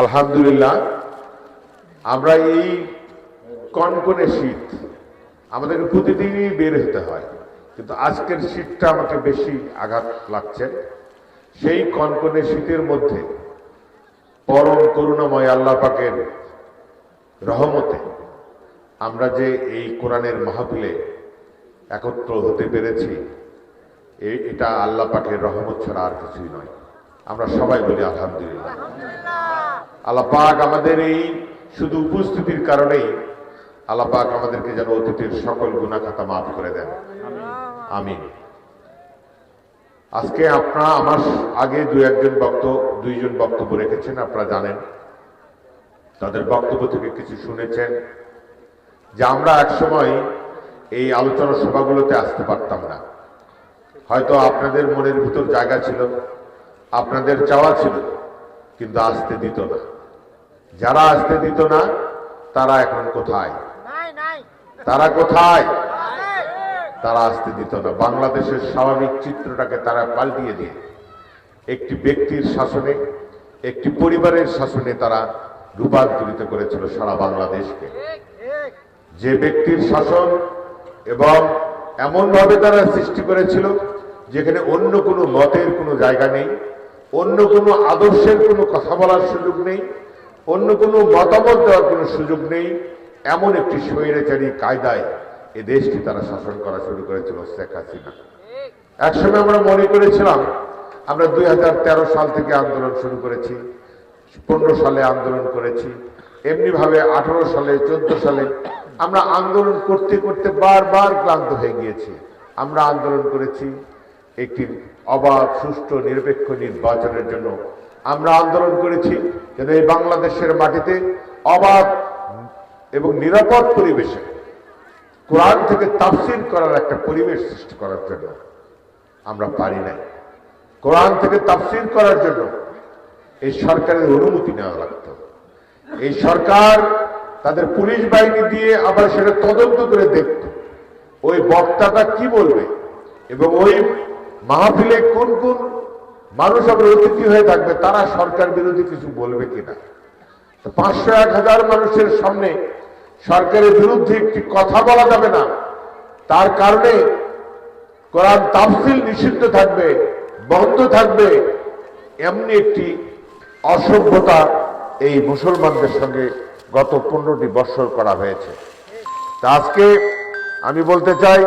আলহামদুলিল্লাহ, আমরা এই কনকনে শীত, আমাদেরকে প্রতিদিনই বের হতে হয়, কিন্তু আজকের শীতটা আমাকে বেশি আঘাত লাগছে। সেই কনকনে শীতের মধ্যে পরম করুণাময় আল্লাহ পাকের রহমতে আমরা যে এই কোরআনের মাহফিলে একত্র হতে পেরেছি এটা আল্লাহ পাকের রহমত ছাড়া আর কিছুই নয়। আমরা সবাই বলি আলহামদুলিল্লাহ। আল্লাহ আমাদের এই শুধু উপস্থিতির কারণেই আল্লাহ আমাদেরকে যেন অতীতের সকল গুণাখাতা মাফ করে দেন। আমিন। আজকে আপনারা আমার আগে দু একজন বক্ত, দুইজন বক্তব্য রেখেছেন, আপনারা জানেন। তাদের বক্তব্য থেকে কিছু শুনেছেন। যে আমরা একসময় এই আলোচনা সভাগুলোতে আসতে পারতাম না। হয়তো আপনাদের মনের ভিতর জায়গা ছিল, আপনাদের চাওয়া ছিল। কিন্তু আসতে দিত না। যারা আসতে দিত না তারা এখন কোথায়? তারা কোথায়? তারা আসতে দিত না। বাংলাদেশের স্বাভাবিক চিত্রটাকে তারা পাল্টিয়ে দিয়ে একটি ব্যক্তির শাসনে একটি পরিবারের শাসনে তারা রূপান্তরিত করেছিল সারা বাংলাদেশকে। যে ব্যক্তির শাসন এবং এমনভাবে তারা সৃষ্টি করেছিল যেখানে অন্য কোনো মতের কোনো জায়গা নেই অন্য কোনো আদর্শের কোনো কথা বলার সুযোগ নেই, অন্য কোনো মতামত দেওয়ার কোনো সুযোগ নেই। এমন একটি স্বৈরাচারী কায়দায় এ দেশটি তারা শাসন করা শুরু করেছিল শেখ হাসিনা। একসময় আমরা মনে করেছিলাম, আমরা দুই হাজার তেরো সাল থেকে আন্দোলন শুরু করেছি, পনেরো সালে আন্দোলন করেছি, এমনিভাবে আঠারো সালে, চোদ্দ সালে আমরা আন্দোলন করতে করতে বারবার ক্লান্ত হয়ে গিয়েছি। আমরা আন্দোলন করেছি, একটি অবাধ, সুষ্ঠু, নিরপেক্ষ নির্বাচনের জন্য আমরা আন্দোলন করেছি যেন এই বাংলাদেশের মাটিতে অবাধ এবং নিরাপদ পরিবেশে কোরআন থেকে তাফসিল করার একটা পরিবেশ সৃষ্টি করার জন্য আমরা পারি নাই। কোরআন থেকে তাফসিল করার জন্য এই সরকারের অনুমতি নেওয়া লাগতো। এই সরকার তাদের পুলিশ বাহিনী দিয়ে আবার সেটা তদন্ত করে দেখত। ওই বক্তাটা কি বলবে এবং ওই মাহফিলে কোন কোন মানুষ আবার অতিথি হয়ে থাকবে, তারা সরকার বিরোধী কিছু বলবে কিনা? পাঁচশো এক হাজার মানুষের সামনে সরকারের বিরুদ্ধে একটি কথা বলা যাবে না। তার কারণে কোরআন তাফসিল নিষিদ্ধ থাকবে, বন্ধ থাকবে, এমনি একটি অসভ্যতা এই মুসলমানদের সঙ্গে গত পনেরোটি বৎসর করা হয়েছে। তা আজকে আমি বলতে চাই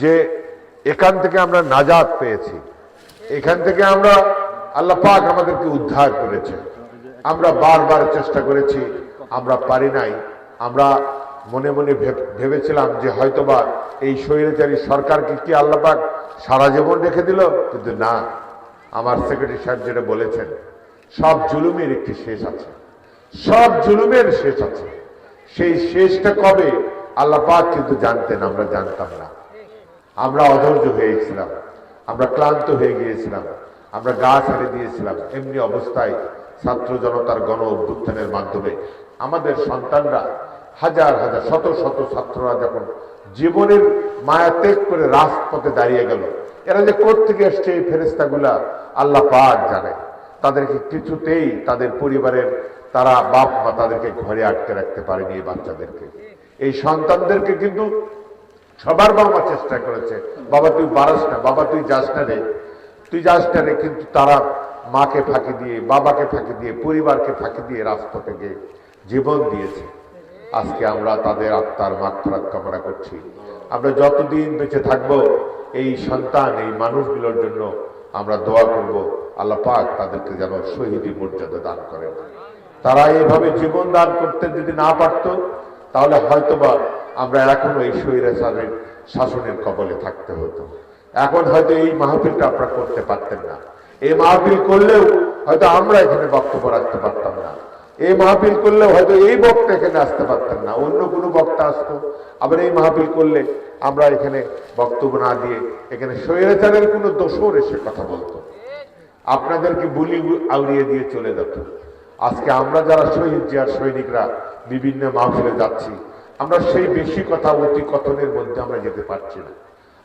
যে এখান থেকে আমরা নাজাত পেয়েছি। এখান থেকে আমরা আল্লাহ পাক আমাদেরকে উদ্ধার করেছে। আমরা বারবার চেষ্টা করেছি, আমরা পারি নাই। আমরা মনে মনে ভেব- ভেবেছিলাম যে হয়তোবা এই স্বৈরাচারী সরকারকে কি আল্লাহ পাক সারা জীবন রেখে দিল? কিন্তু না। আমার সেক্রেটারি সাহেব যেটা বলেছেন, সব জুলুমের একটি শেষ আছে। সব জুলুমের শেষ আছে। সেই শেষটা কবে? আল্লাহ পাক কিন্তু জানতেন, আমরা জানতাম না। আমরা অধৈর্য হয়েছিলাম, আমরা ক্লান্ত হয়ে গিয়েছিলাম, আমরা গা ছেড়ে দিয়েছিলাম, এমনি অবস্থায় ছাত্র জনতার গণ অভ্যুত্থানের মাধ্যমে। আমাদের সন্তানরা হাজার হাজার, শত শত ছাত্ররা যখন জীবনের মায়া ত্যাগ করে রাজপথে দাঁড়িয়ে গেল, এরা যে কোথেকে এসছে এই ফেরেস্তাগুলা আল্লাহ পাক জানে। তাদেরকে কিছুতেই তাদের পরিবারের তারা বাপ মা তাদেরকে ঘরে আটকে রাখতে পারেনি এই বাচ্চাদেরকে। এই সন্তানদেরকে কিন্তু সবার বাবা চেষ্টা করেছে, বাবা, তুই বারাস না, বাবা, তুই যাস না রে। তুই যাস না রে, কিন্তু তারা মাকে ফাঁকি দিয়ে, বাবাকে ফাঁকি দিয়ে, পরিবারকে ফাঁকি দিয়ে রাস্তা থেকে জীবন দিয়েছে। আজকে আমরা তাদের আত্মার মাত্রাত কামনা করছি। আমরা যতদিন বেঁচে থাকব, এই সন্তান, এই মানুষগুলোর জন্য আমরা দোয়া করব, আল্লাহ পাক তাদেরকে যেন শহীদি মর্যাদা দান করেন। তারা এইভাবে জীবন দান করতে যদি না পারত, তাহলে হয়তোবা আমরা এখনও এই স্বৈরাচারের শাসনের কবলে থাকতে হতো। এখন হয়তো এই মাহফিলটা আপনারা করতে পারতেন না। এই মাহফিল করলেও হয়তো আমরা এখানে বক্তব্য রাখতে পারতাম না। এই মাহফিল করলেও হয়তো এই বক্তা এখানে আসতে পারতেন না। অন্য কোনো বক্তা আসতো। আবার এই মাহফিল করলে আমরা এখানে বক্তব্য না দিয়ে এখানে স্বৈরাচারের কোনো দোষর এসে কথা বলতো। আপনাদেরকে বুলি আউড়িয়ে দিয়ে চলে যেত। আজকে আমরা যারা শহীদ জিয়ার সৈনিকরা বিভিন্ন মাহফিলে যাচ্ছি আমরা সেই বেশি কথা অতি কথনের মধ্যে আমরা যেতে পারছি না।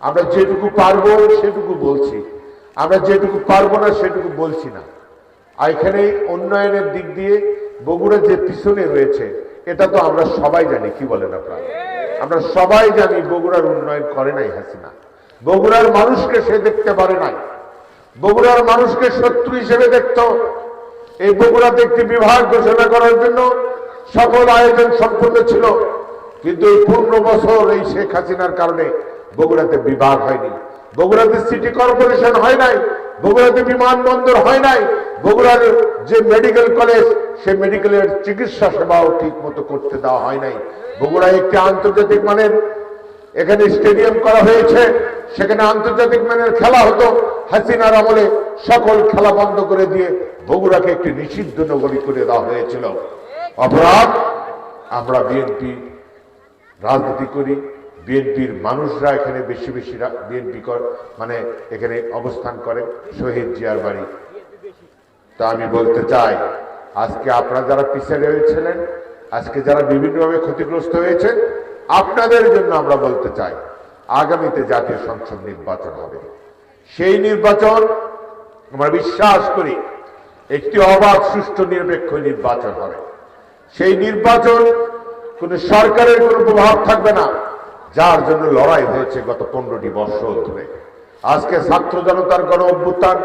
আমরা যেটুকু পারব সেটুকু বলছি। আমরা যেটুকু পারব না সেটুকু বলছি না। আর এখানে উন্নয়নের দিক দিয়ে বগুড়া যে পিছনে রয়েছে, এটা তো আমরা সবাই জানি, কি বলেন আপনারা? আমরা সবাই জানি বগুড়ার উন্নয়ন করে নাই হাসিনা। বগুড়ার মানুষকে সে দেখতে পারে নাই। বগুড়ার মানুষকে শত্রু হিসেবে দেখত। এই বগুড়াতে একটি বিভাগ ঘোষণা করার জন্য সকল আয়োজন সম্পূর্ণ ছিল। কিন্তু এই পূর্ণ বছর এই শেখ হাসিনার কারণে বগুড়াতে বিভাগ হয়নি। বগুড়াতে সিটি কর্পোরেশন হয় নাই, বগুড়াতে বিমানবন্দর হয় নাই, বগুড়ার যে মেডিকেল কলেজ সে মেডিকেলের চিকিৎসা সেবাও ঠিক মতো করতে দেওয়া হয় নাই। বগুড়ায় একটি আন্তর্জাতিক মানের এখানে স্টেডিয়াম করা হয়েছে, সেখানে আন্তর্জাতিক মানের খেলা হতো। হাসিনার আমলে সকল খেলা বন্ধ করে দিয়ে বগুড়াকে একটি নিষিদ্ধ নগরী করে দেওয়া হয়েছিল। অপরাধ, আমরা বিএনপি রাজনীতি করি, বিএনপির মানুষরা এখানে বেশি বেশি বিএনপি মানে এখানে অবস্থান করে, শহীদ জিয়ার বাড়ি। তা আমি বলতে চাই, আজকে আপনারা যারা পিছিয়ে রয়েছিলেন, আজকে যারা বিভিন্নভাবে ক্ষতিগ্রস্ত হয়েছেন, আপনাদের জন্য আমরা বলতে চাই, আগামীতে জাতীয় সংসদ নির্বাচন হবে। সেই নির্বাচন আমরা বিশ্বাস করি, একটি অবাধ, সুষ্ঠু, নিরপেক্ষ নির্বাচন হবে। সেই নির্বাচন কোন সরকারের কোনো প্রভাব থাকবে না, যার জন্য লড়াই হয়েছে গত পনেরোটি বছর ধরে। আজকে ছাত্র জনতার গণ অভ্যুত্থান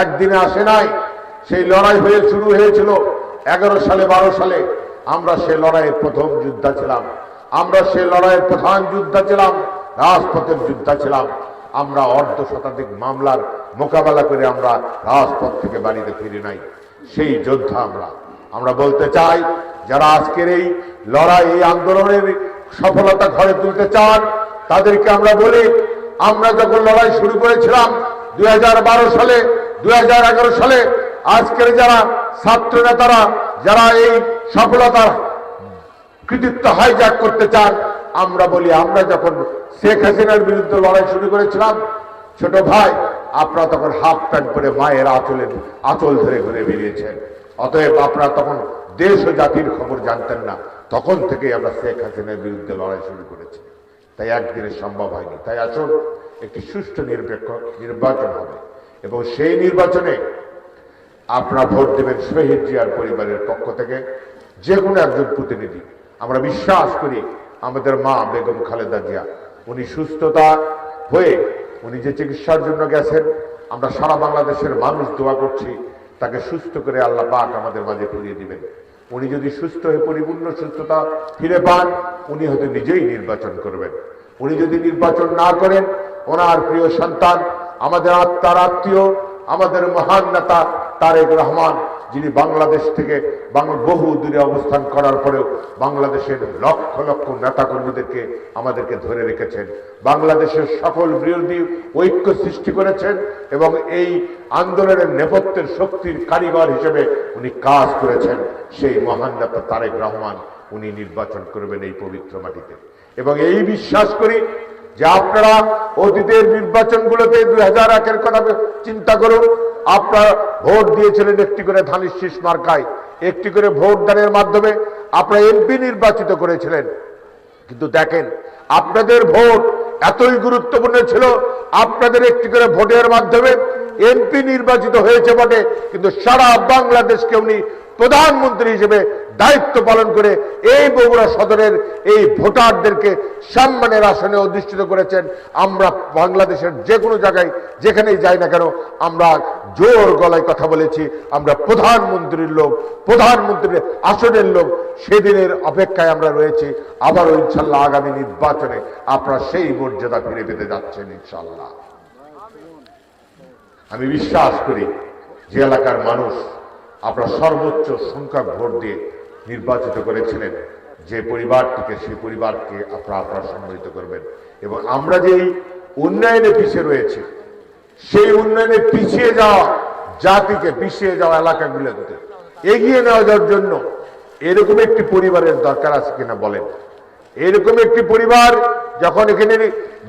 একদিনে আসে নাই, সেই লড়াই হয়ে শুরু হয়েছিল এগারো সালে, বারো সালে। আমরা সে লড়াইয়ের প্রথম যোদ্ধা ছিলাম, আমরা সে লড়াইয়ের প্রধান যোদ্ধা ছিলাম, রাজপথের যোদ্ধা ছিলাম। আমরা অর্ধ শতাধিক মামলার মোকাবেলা করে আমরা রাজপথ থেকে বাড়িতে ফিরে নাই, সেই যোদ্ধা আমরা। আমরা বলতে চাই, যারা আজকের এই লড়াই, এই আন্দোলনের সফলতা ঘরে তুলতে চান, তাদেরকে আমরা বলি, আমরা যখন লড়াই শুরু করেছিলাম দু হাজার বারো সালে দু হাজার এগারো সালে, আজকের যারা ছাত্র নেতারা, যারা এই সফলতার কৃতিত্ব হাইজ্যাক করতে চান, আমরা বলি, আমরা যখন শেখ হাসিনার বিরুদ্ধে লড়াই শুরু করেছিলাম, ছোট ভাই, আপনারা তখন হাফ প্যান্ট পরে মায়ের আঁচলের আঁচল ধরে ঘুরে বেরিয়েছেন। অতএব আপনারা তখন দেশ ও জাতির খবর জানতেন না। তখন থেকেই আমরা শেখ হাসিনার বিরুদ্ধে লড়াই শুরু করেছি। তাই একদিনে সম্ভব হয়নি। তাই আসুন, একটি সুষ্ঠু নিরপেক্ষ নির্বাচন হবে। এবং সেই নির্বাচনে আপনারা ভোট দেবেন শহীদ জিয়ার পরিবারের পক্ষ থেকে। যে কোনো একজন প্রতিনিধি। আমরা বিশ্বাস করি আমাদের মা বেগম খালেদা জিয়া, উনি সুস্থতা হয়ে উনি যে চিকিৎসার জন্য গেছেন, আমরা সারা বাংলাদেশের মানুষ দোয়া করছি। তাকে সুস্থ করে আল্লাহ পাক আমাদের মাঝে ফিরিয়ে দিবেন। উনি যদি সুস্থ হয়ে পরিপূর্ণ সুস্থতা ফিরে পান, উনি হয়তো নিজেই নির্বাচন করবেন। উনি যদি নির্বাচন না করেন, ওনার প্রিয় সন্তান, আমাদের আত্মার আত্মীয়, আমাদের মহান নেতা তারেক রহমান যিনি বাংলাদেশ থেকে বাংলা বহু দূরে অবস্থান করার পরেও বাংলাদেশের লক্ষ লক্ষ নেতাকর্মীদেরকে আমাদেরকে ধরে রেখেছেন। বাংলাদেশের সকল বিরোধী ঐক্য সৃষ্টি করেছেন এবং এই আন্দোলনের নেপথ্যের শক্তির কারিগর হিসেবে উনি কাজ করেছেন। সেই মহান নেতা তারেক রহমান উনি নির্বাচন করবেন এই পবিত্র মাটিতে। এবং এই বিশ্বাস করি যে আপনারা অতীতের নির্বাচনগুলোতে দুই হাজার একের কথা চিন্তা করুন আপনারা ভোট দিয়েছিলেন একটি করে ধানের শীষ মার্কায়, একটি করে ভোট দানের মাধ্যমে আপনারা এমপি নির্বাচিত করেছিলেন। কিন্তু দেখেন, আপনাদের ভোট এতই গুরুত্বপূর্ণ ছিল, আপনাদের একটি করে ভোটের মাধ্যমে এমপি নির্বাচিত হয়েছে বটে, কিন্তু সারা বাংলাদেশকে উনি প্রধানমন্ত্রী হিসেবে দায়িত্ব পালন করে এই বগুড়া সদরের এই ভোটারদেরকে সম্মানের আসনে অধিষ্ঠিত করেছেন। আমরা বাংলাদেশের যে কোনো জায়গায়, যেখানেই যাই না কেন, আমরা জোর গলায় কথা বলেছি। আমরা প্রধানমন্ত্রীর লোক, প্রধানমন্ত্রীর আসনের লোক, সেদিনের অপেক্ষায় আমরা রয়েছি। আবারও ইনশাল্লাহ আগামী নির্বাচনে আপনারা সেই মর্যাদা ফিরে পেতে যাচ্ছেন ইনশাল্লাহ। আমি বিশ্বাস করি, যে এলাকার মানুষ আপনারা সর্বোচ্চ সংখ্যা ভোট দিয়ে নির্বাচিত করেছিলেন। যে পরিবারটিকে, সেই পরিবারকে আপনারা আপনারা সম্মিলিত করবেন। এবং আমরা যে এই উন্নয়নে পিছিয়ে রয়েছে, সেই উন্নয়নে পিছিয়ে যাওয়া জাতিকে, পিছিয়ে যাওয়া এলাকাগুলোতে এগিয়ে নেওয়া যাওয়ার জন্য এরকম একটি পরিবারের দরকার আছে কিনা বলেন। এরকম একটি পরিবার যখন এখানে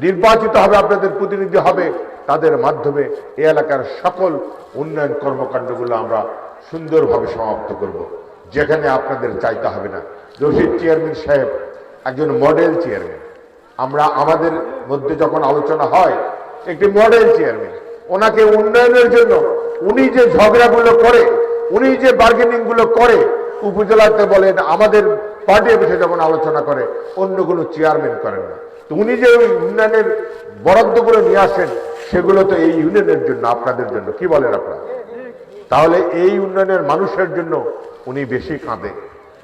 নির্বাচিত হবে, আপনাদের প্রতিনিধি হবে, তাদের মাধ্যমে এই এলাকার সকল উন্নয়ন কর্মকাণ্ডগুলো আমরা সুন্দরভাবে সমাপ্ত করব। যেখানে আপনাদের চাইতে হবে না। রশিদ চেয়ারম্যান সাহেব একজন মডেল চেয়ারম্যান। আমরা আমাদের মধ্যে যখন আলোচনা হয়, একটি মডেল চেয়ারম্যান। ওনাকে উন্নয়নের জন্য উনি যে ঝগড়াগুলো করে, উনি যে বার্গেনিংগুলো করে, উপজেলাতে বলেন, আমাদের পার্টি অফিসে যখন আলোচনা করে, অন্য কোনো চেয়ারম্যান করেন না। তো উনি যে ওই ইউনিয়নের বরাদ্দ করে নিয়ে আসেন, সেগুলো তো এই ইউনিয়নের জন্য, আপনাদের জন্য। কি বলেন আপনারা? তাহলে এই উন্নয়নের মানুষের জন্য উনি বেশি কাঁদে,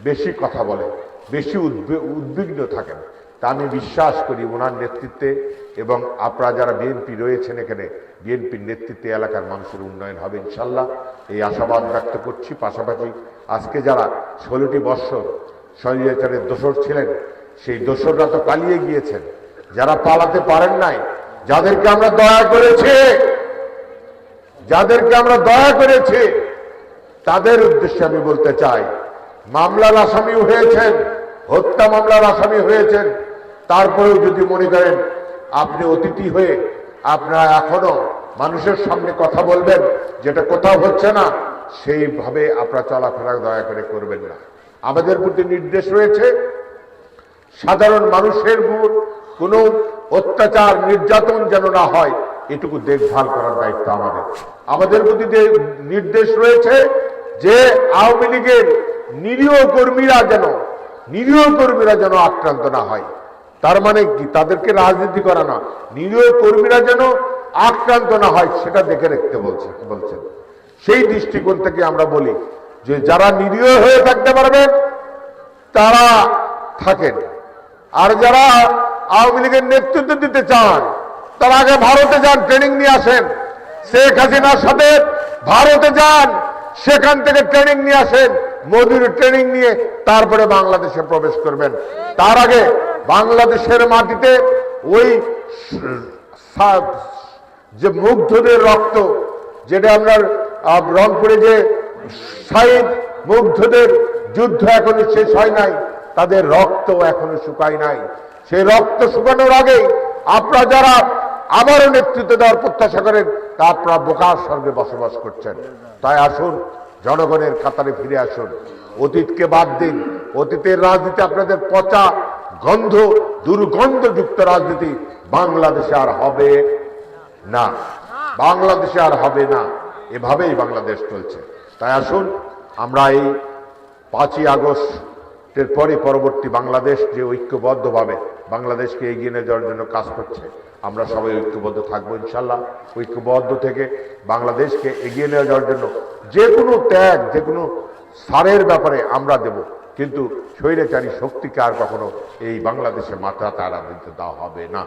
বেশি কথা বলে, বেশি উদ্বে- উদ্বিগ্ন থাকেন। তা আমি বিশ্বাস করি ওনার নেতৃত্বে এবং আপনারা যারা বিএনপি রয়েছেন এখানে, বিএনপির নেতৃত্বে এলাকার মানুষের উন্নয়ন হবে ইনশাল্লাহ। এই আশাবাদ ব্যক্ত করছি। পাশাপাশি আজকে যারা ষোলোটি বৎসর স্বৈরাচারের দোসর ছিলেন, সেই দোসররা তো পালিয়ে গিয়েছেন। যারা পালাতে পারেন নাই, যাদেরকে আমরা দয়া করেছি, যাদেরকে আমরা দয়া করেছি তাদের উদ্দেশ্যে আমি বলতে চাই, মামলার আসামি হয়েছেন, হত্যা মামলার আসামি হয়েছেন, তারপরেও যদি মনে করেন আপনি অতিথি হয়ে আপনারা এখনও মানুষের সামনে কথা বলবেন, যেটা কোথাও হচ্ছে না, সেইভাবে আপনারা চলাফেরা দয়া করে করবেন না। আমাদের প্রতি নির্দেশ রয়েছে, সাধারণ মানুষের উপর কোনো অত্যাচার, নির্যাতন যেন না হয়, এটুকু দেখভাল করার দায়িত্ব আমাদের। আমাদের প্রতি যে নির্দেশ রয়েছে যে আওয়ামী লীগের নিরীহ কর্মীরা যেন, নিরীহ কর্মীরা যেন আক্রান্ত না হয়, তার মানে কি? তাদেরকে রাজনীতি করা না। নিরীহ কর্মীরা যেন আক্রান্ত না হয়, সেটা দেখে রাখতে বলছে, বলছেন। সেই দৃষ্টিকোণ থেকে আমরা বলি যে যারা নিরীহ হয়ে থাকতে পারবেন তারা থাকেন। আর যারা আওয়ামী লীগের নেতৃত্ব দিতে চান, তারা আগে ভারতে যান, ট্রেনিং নিয়ে আসেন। শেখ হাসিনার সাথে ভারতে যান সেখান থেকে ট্রেনিং নিয়ে আসেন, মোদীর ট্রেনিং নিয়ে তারপরে বাংলাদেশে প্রবেশ করবেন। তার আগে বাংলাদেশের মাটিতে ওই যে মুগ্ধদের রক্ত, যেটা আপনার রংপুরে যে শহীদ মুগ্ধদের যুদ্ধ এখনও শেষ হয় নাই, তাদের রক্ত এখনও শুকায় নাই। সেই রক্ত শুকানোর আগে আপনারা যারা আবারও নেতৃত্ব দেওয়ার প্রত্যাশা করেন, তা আপনারা বোকার স্বর্গে বসবাস করছেন। তাই আসুন, জনগণের কাতারে ফিরে আসুন। অতীতকে বাদ দিন। অতীতের রাজনীতি আপনাদের পচা গন্ধ, দুর্গন্ধযুক্ত রাজনীতি বাংলাদেশে আর হবে না। বাংলাদেশে আর হবে না। এভাবেই বাংলাদেশ চলছে। তাই আসুন, আমরা এই পাঁচই আগস্টের পরে পরবর্তী বাংলাদেশ যে ঐক্যবদ্ধভাবে বাংলাদেশকে এগিয়ে নিয়ে যাওয়ার জন্য কাজ করছে আমরা সবাই ঐক্যবদ্ধ থাকব, ইনশাল্লাহ। ঐক্যবদ্ধ থেকে বাংলাদেশকে এগিয়ে নিয়ে যাওয়ার জন্য যে কোনো ত্যাগ, যে কোনো সারের ব্যাপারে আমরা দেব। কিন্তু স্বৈরাচারী শক্তিকে আর কখনো এই বাংলাদেশে মাথা তারা দিতে দেওয়া হবে না।